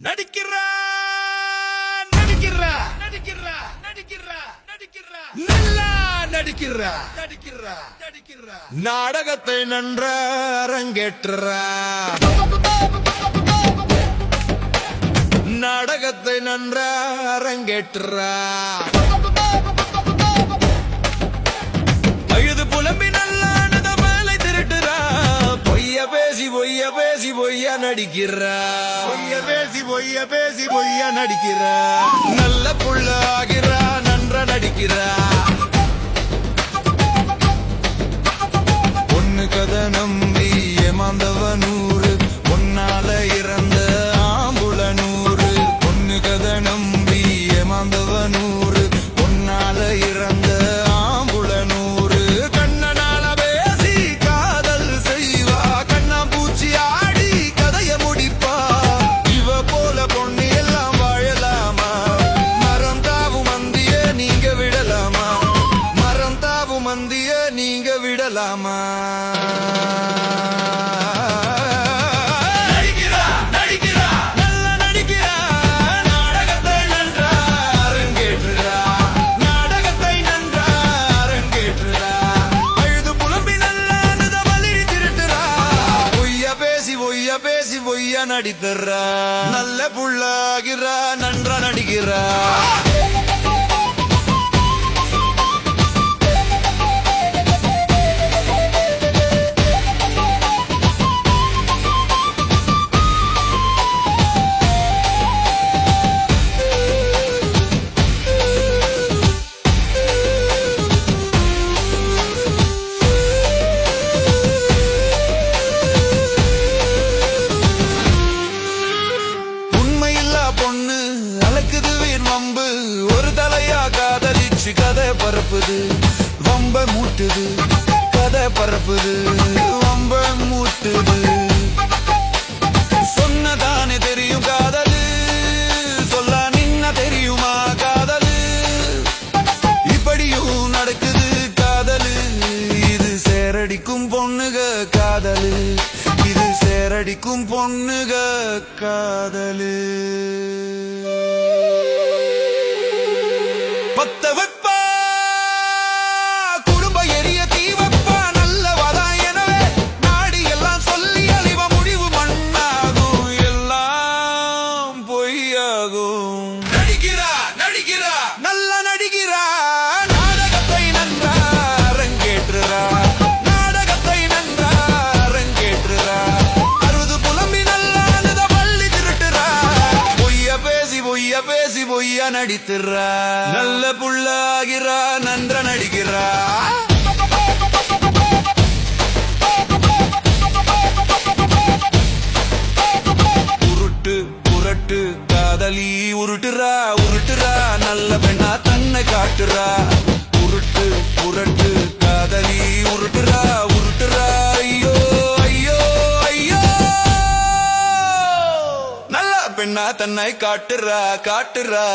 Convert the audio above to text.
நடிக்கிறா நடிக்கிறா நடிக்கிறா நடிக்கிறா நடிக்கிறா. நல்லா நடிக்கிறா. நடிக்கிறா நடிக்கிறா. நாடகத்தை நன்ற அரங்கேற்றா நாடகத்தை நன்ற அரங்கேற்றா நடிக்கிறா பொய்ய பேசி பொய்ய பேசி பொய்யா நடிக்கிறா நல்ல புள்ள ஆகிறா நன்ற நடிக்கிறா பொய்ய பேசி பொய்ய நடித்துறா நல்ல புள்ளாகிறா நன்றா நடிக்கிறா. வம்பு. ஒரு தலையா காதலிச்சு கதை பரப்புது. வம்ப மூட்டுது கதை பரப்புது. வம்ப மூட்டுது. சொன்னதானே தெரியும் காதலு. சொல்ல நின்ன தெரியுமா காதலு. இப்படியும் நடக்குது காதலு. இது சேரடிக்கும் பொண்ணுக காதலு. இது சேரடிக்கும் பொண்ணுக காதலு. பத்த வெப்பா குடும்ப எரிய தீ வெப்பா நல்லவதா எனவே நாடி எல்லாம் சொல்லி அழிவ முடிவு மண்ணாகும் எல்லாம் பொய்யாகும். நடிக்கிறா நடிக்கிறா. பொய்ய பேசி பொய்யா நடித்துறா. நல்ல புள்ளாகிறா நன்ற நடிக்கிறா. உருட்டு புரட்டு காதலி உருட்டுறா உருட்டுறா. நல்ல பெண்ணா தன்னை காட்டுறா. உருட்டு புரட்டு காதலி உருட்டுறா உருட்டுறா. பெண்ணா தன்னை காட்டுறா காட்டுறா.